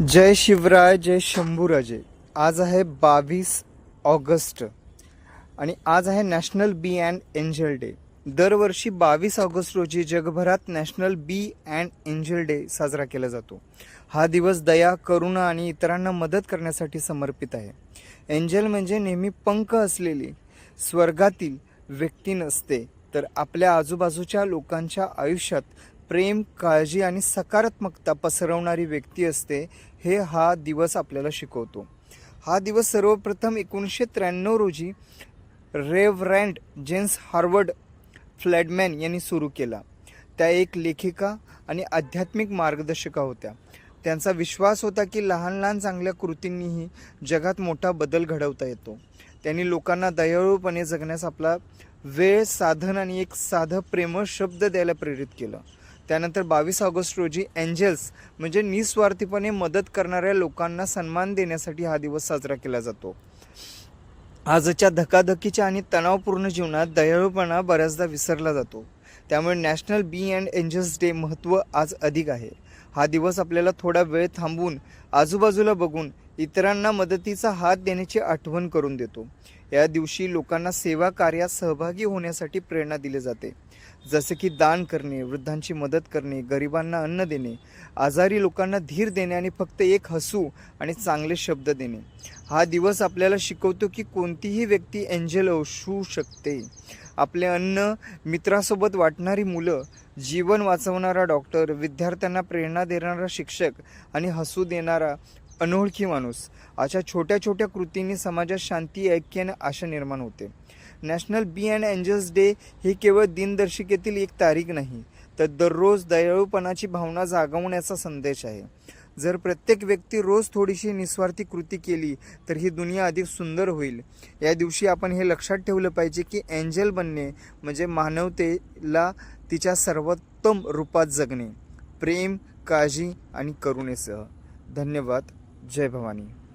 जय शिवराय जय शंभूराजे. आज आहे बावीस ऑगस्ट आणि आज आहे national bee and angel day. दरवर्षी बावीस ऑगस्ट रोजी जगभरात national bee and angel day साजरा केला जातो. हा दिवस दया करुणा आणि इतरांना मदत करण्यासाठी समर्पित आहे. एंजल म्हणजे नेहमी पंख असलेली स्वर्गातील व्यक्ती नसते तर आपल्या आजूबाजूच्या लोकांच्या आयुष्यात प्रेम काळजी आणि सकारात्मकता पसरवणारी व्यक्ती असते हे हा दिवस आपल्याला शिकवतो. हा दिवस सर्वप्रथम एकोणीसशे त्र्याण्णव रोजी रेव्हरँड जेन्स हार्वर्ड फ्लॅडमॅन यांनी सुरू केला. त्या एक लेखिका आणि आध्यात्मिक मार्गदर्शिका होत्या. त्यांचा विश्वास होता की लहान लहान चांगल्या कृतींनीही जगात मोठा बदल घडवता येतो. त्यांनी लोकांना दयाळूपणे जगण्यास आपला वेळ साधन आणि एक साधं प्रेमळ शब्द द्यायला प्रेरित केलं. त्यानंतर बावीस ऑगस्ट रोजी एंजल्स म्हणजे निस्वार्थीपणे मदत करणाऱ्या लोकांना सन्मान देण्यासाठी हा दिवस साजरा केला जातो. आजच्या धकाधकीच्या आणि तणावपूर्ण जीवनात दयाळूपणा बऱ्याचदा विसरला जातो. त्यामुळे national bee and angels day महत्त्व आज अधिक आहे. हा दिवस आपल्याला थोडा वेळ थांबून आजूबाजूला बघून इतरांना मदतीचा हात देण्याची आठवण करून देतो. या दिवशी लोकांना सेवा कार्यात सहभागी होण्यासाठी प्रेरणा दिली जाते. जसे की दान करणे वृद्धांची मदत करणे गरिबांना अन्न देणे आजारी लोकांना धीर देणे आणि फक्त एक हसू आणि चांगले शब्द देणे. हा दिवस आपल्याला शिकवतो की कोणतीही व्यक्ती एंजल असू शकते. आपले अन्न मित्रासोबत वाटणारी मुलं जीवन वाचवणारा डॉक्टर विद्यार्थ्यांना प्रेरणा देणारा शिक्षक आणि हसू देणारा अनोळखी माणूस. अशा छोट्या छोट्या कृतींनी समाजात शांती ऐक्य आणि आशा निर्माण होते. National bee and angels day ही केवळ दिनदर्शिकेतील एक तारीख नाही तर दररोज दयाळूपणाची भावना जागवण्याचा संदेश आहे. जर प्रत्येक व्यक्ती रोज थोडीशी निस्वार्थी कृती केली तर ही दुनिया अधिक सुंदर होईल. या दिवशी आपण हे लक्षात ठेवलं पाहिजे की एंजल बनणे म्हणजे मानवतेला तिच्या सर्वोत्तम रूपात जगणे. प्रेम काळजी आणि करुणेसह. धन्यवाद. जय भवानी.